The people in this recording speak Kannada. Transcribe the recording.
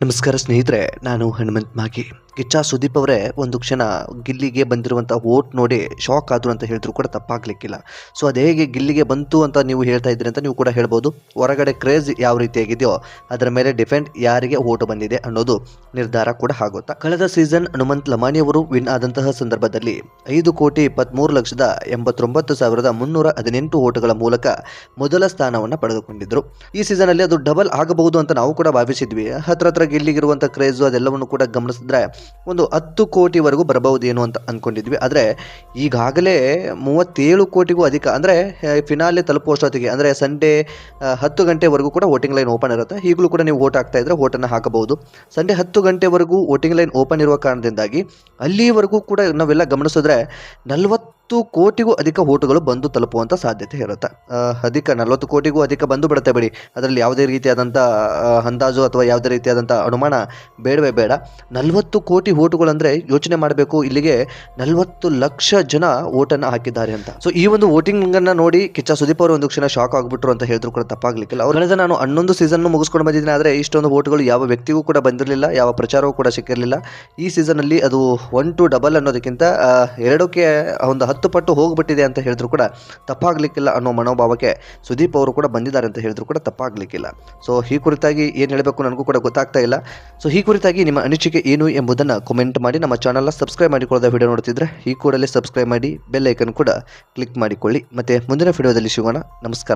ನಮಸ್ಕಾರ ಸ್ನೇಹಿತರೆ, ನಾನು ಹನುಮಂತ್ ಮಾಗಿ. ಕಿಚ್ಚ ಸುದೀಪ್ ಅವರೇ, ಒಂದು ಕ್ಷಣ ಗಿಲ್ಲಿಗೆ ಬಂದಿರುವಂಥ ಓಟ್ ನೋಡಿ ಶಾಕ್ ಆದರು ಅಂತ ಹೇಳಿದ್ರು ಕೂಡ ತಪ್ಪಾಗಲಿಕ್ಕಿಲ್ಲ. ಸೊ ಅದು ಹೇಗೆ ಗಿಲ್ಲಿಗೆ ಬಂತು ಅಂತ ನೀವು ಹೇಳ್ತಾ ಇದ್ದೀರಿ ಅಂತ ನೀವು ಕೂಡ ಹೇಳ್ಬೋದು. ಹೊರಗಡೆ ಕ್ರೇಜ್ ಯಾವ ರೀತಿಯಾಗಿದೆಯೋ ಅದರ ಮೇಲೆ ಡಿಪೆಂಡ್ ಯಾರಿಗೆ ಓಟ್ ಬಂದಿದೆ ಅನ್ನೋದು ನಿರ್ಧಾರ ಕೂಡ ಆಗುತ್ತಾ. ಕಳೆದ ಸೀಸನ್ ಹನುಮಂತ್ ಲಮಾಣಿ ಅವರು ವಿನ್ ಆದಂತಹ ಸಂದರ್ಭದಲ್ಲಿ ಐದು ಕೋಟಿ ಇಪ್ಪತ್ತ್ಮೂರು ಲಕ್ಷದ ಎಂಬತ್ತೊಂಬತ್ತು ಸಾವಿರದ ಮುನ್ನೂರ ಹದಿನೆಂಟು ಓಟ್ಗಳ ಮೂಲಕ ಮೊದಲ ಸ್ಥಾನವನ್ನು ಪಡೆದುಕೊಂಡಿದ್ದರು ಈ ಸೀಸನಲ್ಲಿ ಅದು ಡಬಲ್ ಆಗಬಹುದು ಅಂತ ನಾವು ಕೂಡ ಭಾವಿಸಿದ್ವಿ. ಹತ್ರ ಹತ್ರ ಗಿಲ್ಲಿಗಿರುವಂಥ ಕ್ರೇಜು ಅದೆಲ್ಲವನ್ನು ಕೂಡ ಗಮನಿಸಿದ್ರೆ ಒಂದು ಹತ್ತು ಕೋಟಿವರೆಗೂ ಬರಬಹುದೇನು ಅಂತ ಅಂದ್ಕೊಂಡಿದ್ವಿ ಆದರೆ ಈಗಾಗಲೇ ಮೂವತ್ತೇಳು ಕೋಟಿಗೂ ಅಧಿಕ, ಅಂದರೆ ಫಿನಾಲೆ ತಲುಪುವಷ್ಟೊತ್ತಿಗೆ, ಅಂದರೆ ಸಂಡೇ ಹತ್ತು ಗಂಟೆವರೆಗೂ ಕೂಡ ವೋಟಿಂಗ್ ಲೈನ್ ಓಪನ್ ಇರುತ್ತೆ. ಈಗಲೂ ಕೂಡ ನೀವು ವೋಟ್ ಆಗ್ತಾ ಇದ್ರೆ ವೋಟನ್ನು ಹಾಕಬಹುದು. ಸಂಡೆ ಹತ್ತು ಗಂಟೆವರೆಗೂ ವೋಟಿಂಗ್ ಲೈನ್ ಓಪನ್ ಇರುವ ಕಾರಣದಿಂದಾಗಿ ಅಲ್ಲಿವರೆಗೂ ಕೂಡ ನಾವೆಲ್ಲ ಗಮನಿಸಿದ್ರೆ ನಲವತ್ತು ಕೋಟಿಗೂ ಅಧಿಕ ಓಟುಗಳು ಬಂದು ತಲುಪುವಂಥ ಸಾಧ್ಯತೆ ಇರುತ್ತೆ. ಅಧಿಕ ನಲವತ್ತು ಕೋಟಿಗೂ ಅಧಿಕ ಬಂದು ಬಿಡುತ್ತೆ ಬಿಡಿ. ಅದರಲ್ಲಿ ಯಾವುದೇ ರೀತಿಯಾದಂಥ ಅಂದಾಜು ಅಥವಾ ಯಾವುದೇ ರೀತಿಯಾದಂಥ ಅನುಮಾನ ಬೇಡವೇ ಬೇಡ. ನಲವತ್ತು ಕೋಟಿ ಓಟುಗಳಂದರೆ ಯೋಚನೆ ಮಾಡಬೇಕು. ಇಲ್ಲಿಗೆ ನಲವತ್ತು ಲಕ್ಷ ಜನ ಓಟನ್ನು ಹಾಕಿದ್ದಾರೆ ಅಂತ. ಸೊ ಈ ಒಂದು ವೋಟಿಂಗನ್ನು ನೋಡಿ ಕಿಚ್ಚ ಸುದೀಪ್ ಅವರು ಒಂದು ಕ್ಷಣ ಶಾಕ್ ಆಗಿಬಿಟ್ರು ಅಂತ ಹೇಳಿದ್ರು ಕೂಡ ತಪ್ಪಾಗಲಿಕ್ಕಿಲ್ಲ. ಅವ್ರು ಹೇಳಿದ ನಾನು ಹನ್ನೊಂದು ಸೀಸನ್ನು ಮುಗಿಸ್ಕೊಂಡು ಬಂದಿದ್ದೀನಿ. ಆದರೆ ಇಷ್ಟೊಂದು ಓಟುಗಳು ಯಾವ ವ್ಯಕ್ತಿಗೂ ಕೂಡ ಬಂದಿರಲಿಲ್ಲ. ಯಾವ ಪ್ರಚಾರವೂ ಕೂಡ ಸಿಕ್ಕಿರಲಿಲ್ಲ. ಈ ಸೀಸನಲ್ಲಿ ಅದು ಒನ್ ಟು ಡಬಲ್ ಅನ್ನೋದಕ್ಕಿಂತ ಎರಡಕ್ಕೆ ಒಂದು ಹತ್ತು ಪಟ್ಟು ಹೋಗ್ಬಿಟ್ಟಿದೆ ಅಂತ ಹೇಳಿದ್ರು ಕೂಡ ತಪ್ಪಾಗಲಿಕ್ಕಿಲ್ಲ ಅನ್ನೋ ಮನೋಭಾವಕ್ಕೆ ಸುದೀಪ್ ಅವರು ಕೂಡ ಬಂದಿದ್ದಾರೆ ಅಂತ ಹೇಳಿದ್ರು ಕೂಡ ತಪ್ಪಾಗಲಿಕ್ಕಿಲ್ಲ. ಸೊ ಈ ಕುರಿತಾಗಿ ಏನು ಹೇಳಬೇಕು ನನಗೂ ಕೂಡ ಗೊತ್ತಾಗ್ತಾ ಇಲ್ಲ. ಸೊ ಈ ಕುರಿತಾಗಿ ನಿಮ್ಮ ಅನಿಸಿಕೆ ಏನು ಎಂಬುದನ್ನು ಕಮೆಂಟ್ ಮಾಡಿ, ನಮ್ಮ ಚಾನಲ್ನ ಸಬ್ಸ್ಕ್ರೈಬ್ ಮಾಡಿಕೊಳ್ಳೋದ ವಿಡಿಯೋ ನೋಡ್ತಿದ್ರೆ, ಈ ಕೂಡಲೇ ಸಬ್ಸ್ಕ್ರೈಬ್ ಮಾಡಿ ಬೆಲ್ ಐಕನ್ ಕೂಡ ಕ್ಲಿಕ್ ಮಾಡಿಕೊಳ್ಳಿ. ಮತ್ತು ಮುಂದಿನ ವಿಡಿಯೋದಲ್ಲಿ ಸಿಗೋಣ. ನಮಸ್ಕಾರ.